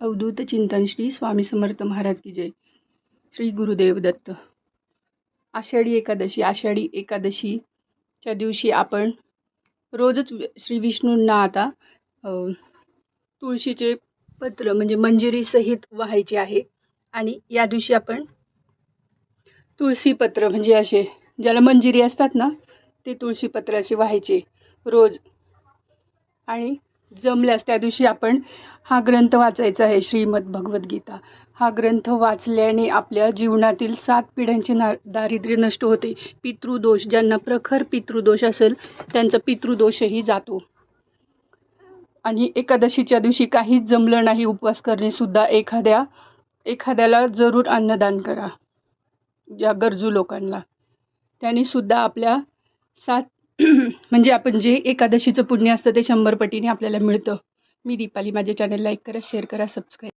अवधूत चिंतन श्री स्वामी समर्थ महाराज की जय. श्री गुरुदेव दत्त. आषाढी एकादशी आषाढी एकादशीच्या दिवशी आपण रोजच श्री विष्णूंना आता तुळशीचे पत्र म्हणजे मंजिरीसहित व्हायचे आहे आणि या दिवशी आपण तुळशी पत्र म्हणजे असे ज्याला मंजिरी असतात ना ते तुळशी पत्र असे व्हायचे रोज. आणि जमल्यास त्या दिवशी आपण हा ग्रंथ वाचायचा आहे श्रीमद भगवद्गीता हा ग्रंथ वाचल्याने आपल्या जीवनातील सात पिढ्यांची ना दारिद्र्य नष्ट होते. पितृदोष ज्यांना प्रखर पितृदोष असेल त्यांचा पितृदोषही जातो. आणि एकादशीच्या दिवशी काहीच जमलं नाही उपवास करणेसुद्धा एखाद्या एखाद्याला जरूर अन्नदान करा. या गरजू लोकांना. त्यांनीसुद्धा आपल्या सात म्हणजे आपण जे एकादशीचं पुण्य असतं ते शंभर पटीने आपल्याला मिळतं. मी दीपाली माझ्या चॅनल लाईक करा शेअर करा सबस्क्राईब